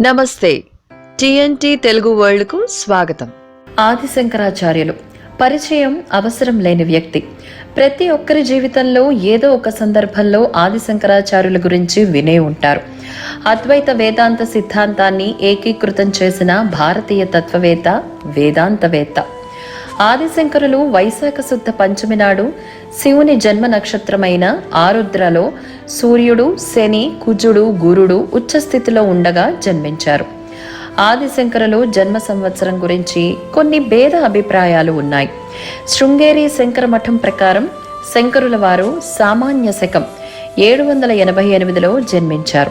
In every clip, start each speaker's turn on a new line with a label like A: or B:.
A: నమస్తే. టిఎన్టి తెలుగు వరల్డ్కు స్వాగతం.
B: ఆదిశంకరాచార్యులు పరిచయం అవసరం లేని వ్యక్తి. ప్రతి ఒక్కరి జీవితంలో ఏదో ఒక సందర్భంలో ఆదిశంకరాచార్యుల గురించి వినే ఉంటారు. అద్వైత వేదాంత సిద్ధాంతాన్ని ఏకీకృతం చేసిన భారతీయ తత్వవేత్త వేదాంతవేత్త. ఆదిశంకరులు వైశాఖ శుద్ధ పంచమి నాడు శివుని జన్మ నక్షత్రమైన ఆరుద్రలో సూర్యుడు శని కుజుడు గురుడు ఉచ్చస్థితిలో ఉండగా జన్మించారు. ఆదిశంకరులు జన్మ సంవత్సరం గురించి కొన్ని భేద అభిప్రాయాలు ఉన్నాయి. శృంగేరి శంకర మఠం ప్రకారం శంకరుల వారు సామాన్య శకం ఏడు వందల ఎనభై ఎనిమిదిలో జన్మించారు.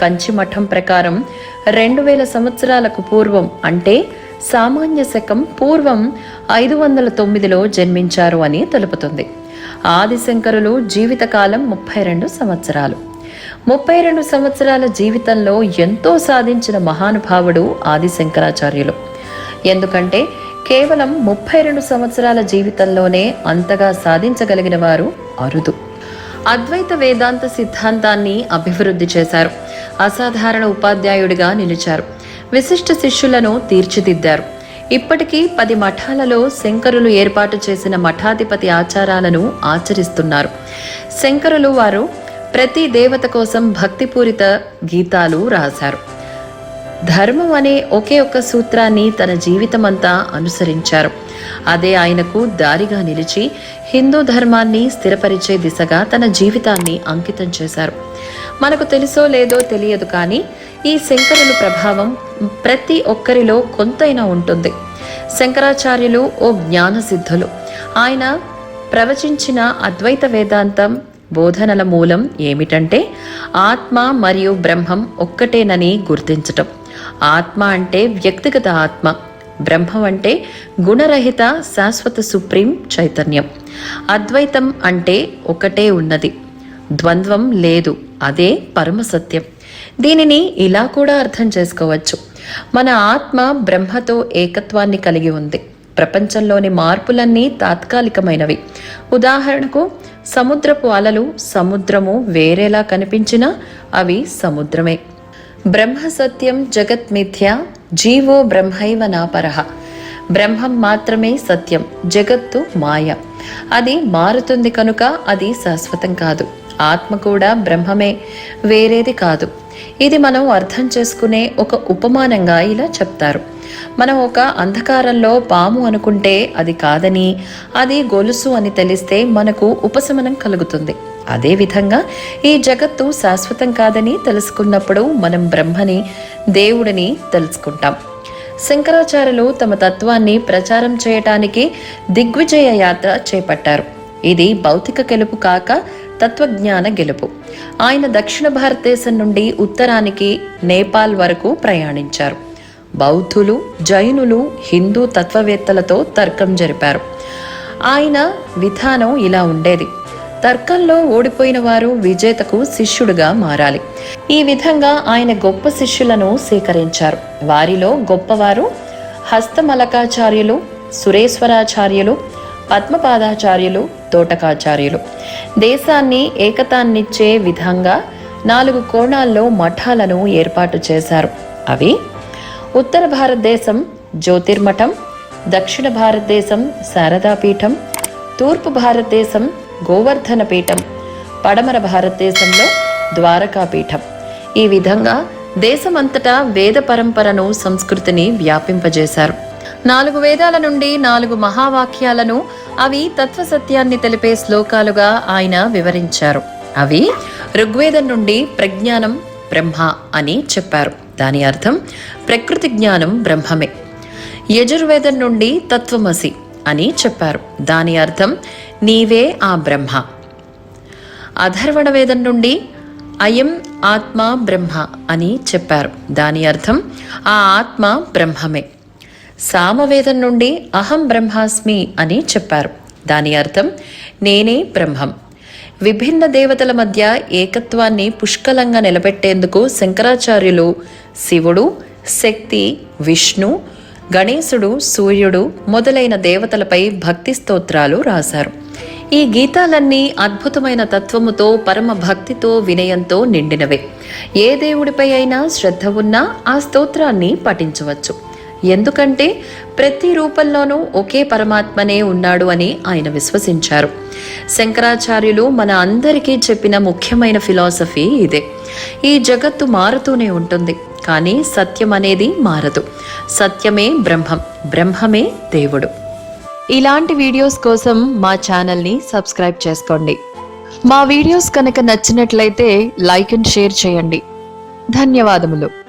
B: కంచి మఠం ప్రకారం రెండు వేల సంవత్సరాలకు పూర్వం అంటే సామాన్య శకం పూర్వం ఐదు వందల తొమ్మిదిలో జన్మించారు అని తెలుపుతుంది. ఆదిశంకరులు జీవితకాలం ముప్పై రెండు సంవత్సరాలు. ముప్పై రెండు సంవత్సరాల జీవితంలో ఎంతో సాధించిన మహానుభావుడు ఆదిశంకరాచార్యులు. ఎందుకంటే కేవలం ముప్పై రెండు సంవత్సరాల జీవితంలోనే అంతగా సాధించగలిగిన వారు అరుదు. అద్వైత వేదాంత సిద్ధాంతాన్ని అభివృద్ధి చేశారు. అసాధారణ ఉపాధ్యాయుడిగా నిలిచారు. విశిష్ట శిష్యులను తీర్చిదిద్దారు. ఇప్పటికీ పది మఠాలలో శంకరులు ఏర్పాటు చేసిన మఠాధిపతి ఆచారాలను ఆచరిస్తున్నారు. శంకరులు వారు ప్రతి దేవత కోసం భక్తిపూరిత గీతాలు రాశారు. ధర్మం అనే ఒకే ఒక్క సూత్రాన్ని తన జీవితమంతా అనుసరించారు. అదే ఆయనకు దారిగా నిలిచి హిందూ ధర్మాన్ని స్థిరపరిచే దిశగా తన జీవితాన్ని అంకితం చేశారు. మనకు తెలుసో లేదో తెలియదు కానీ ఈ శంకరుల ప్రభావం ప్రతి ఒక్కరిలో కొంతైనా ఉంటుంది. శంకరాచార్యులు ఓ జ్ఞాన సిద్ధులు ఆయన ప్రవచించిన అద్వైత వేదాంతం బోధనల మూలం ఏమిటంటే ఆత్మ మరియు బ్రహ్మం ఒక్కటేనని గుర్తించటం. ఆత్మ అంటే వ్యక్తిగత ఆత్మ. బ్రహ్మం అంటే గుణరహిత శాశ్వత సుప్రీం చైతన్యం. అద్వైతం అంటే ఒకటే ఉన్నది. ద్వంద్వం లేదు అదే పరమ సత్యం. దీనిని ఇలా కూడా అర్థం చేసుకోవచ్చు. మన ఆత్మ బ్రహ్మతో ఏకత్వాన్ని కలిగి ఉంది. ప్రపంచంలోని మార్పులన్నీ తాత్కాలికమైనవి. ఉదాహరణకు సముద్రపు అలలు సముద్రము వేరేలా కనిపించినా అవి సముద్రమే. బ్రహ్మ సత్యం జగత్ మిథ్య జీవో బ్రహ్మైవ నాపరహ బ్రహ్మం మాత్రమే సత్యం జగత్తు మాయ. అది మారుతుంది కనుక అది శాశ్వతం కాదు. ఆత్మ కూడా బ్రహ్మమే వేరేది కాదు. ఇది మనం అర్థం చేసుకునే ఒక ఉపమానంగా ఇలా చెప్తారు. మనం ఒక అంధకారంలో పాము అనుకుంటే అది కాదని అది గొలుసు అని తెలిస్తే మనకు ఉపశమనం కలుగుతుంది. అదేవిధంగా ఈ జగత్తు శాశ్వతం కాదని తెలుసుకున్నప్పుడు మనం బ్రహ్మని దేవుడిని తెలుసుకుంటాం. శంకరాచార్యులు తమ తత్వాన్ని ప్రచారం చేయటానికి దిగ్విజయ యాత్ర చేపట్టారు. ఇది భౌతిక గెలుపు కాక తత్వజ్ఞాన గెలుపు. ఆయన దక్షిణ భారతదేశం నుండి ఉత్తరానికి నేపాల్ వరకు ప్రయాణించారు. బౌద్ధులు జైనులు హిందూ తత్వవేత్తలతో తర్కం జరిపారు. ఆయన విధానం ఇలా ఉండేది. తర్కంలో ఓడిపోయిన వారు విజేతకు శిష్యుడుగా మారాలి. ఈ విధంగా ఆయన గొప్ప శిష్యులను సేకరించారు. వారిలో గొప్పవారు హస్తమలకాచార్యులు సురేశ్వరాచార్యులు పద్మపాదాచార్యులు తోటకాచార్యులు. దేశాన్ని ఏకతాన్నిచ్చే విధంగా నాలుగు కోణాల్లో మఠాలను ఏర్పాటు చేశారు. అవి ఉత్తర భారతదేశం జ్యోతిర్మఠం దక్షిణ భారతదేశం శారదాపీఠం తూర్పు భారతదేశం గోవర్ధన పీఠం పడమర భారతదేశంలో ద్వారకాపీఠం ఈ విధంగా దేశమంతటా వేద పరంపరను సంస్కృతిని వ్యాపింపజేశారు. నాలుగు వేదాల నుండి నాలుగు మహావాక్యాలను అవి తత్వ సత్యాన్ని తెలిపే శ్లోకాలుగా ఆయన వివరించారు. అవి ఋగ్వేదం నుండి ప్రజ్ఞానం బ్రహ్మ అని చెప్పారు. దాని అర్థం ప్రకృతి జ్ఞానం బ్రహ్మమే. యజుర్వేదం నుండి తత్వమసి. అని చెప్పారు. దాని అర్థం నీవే ఆ బ్రహ్మ. అధర్వణ వేదం నుండి అయం ఆత్మ బ్రహ్మ అని చెప్పారు. దాని అర్థం ఆ ఆత్మ బ్రహ్మమే. సామవేదం నుండి అహం బ్రహ్మాస్మి అని చెప్పారు. దాని అర్థం నేనే బ్రహ్మం. విభిన్న దేవతల మధ్య ఏకత్వాన్ని పుష్కలంగా నిలబెట్టేందుకు శంకరాచార్యులు శివుడు శక్తి విష్ణు గణేశుడు సూర్యుడు మొదలైన దేవతలపై భక్తి స్తోత్రాలు రాశారు. ఈ గీతాలన్నీ అద్భుతమైన తత్వముతో పరమ భక్తితో వినయంతో నిండినవే. ఏ దేవుడిపై అయినా శ్రద్ధ ఉన్నా ఆ స్తోత్రాన్ని పఠించవచ్చు. ఎందుకంటే ప్రతి రూపంలోనూ ఒకే పరమాత్మనే ఉన్నాడు అని ఆయన విశ్వసించారు. శంకరాచార్యులు మన అందరికీ చెప్పిన ముఖ్యమైన ఫిలాసఫీ ఇదే. ఈ జగత్తు మారుతూనే ఉంటుంది కానీ సత్యం అనేది మారదు. సత్యమే బ్రహ్మం బ్రహ్మమే దేవుడు.
A: ఇలాంటి వీడియోస్ కోసం మా ఛానల్ని సబ్స్క్రైబ్ చేసుకోండి. మా వీడియోస్ కనుక నచ్చినట్లయితే లైక్ అండ్ షేర్ చేయండి. ధన్యవాదములు.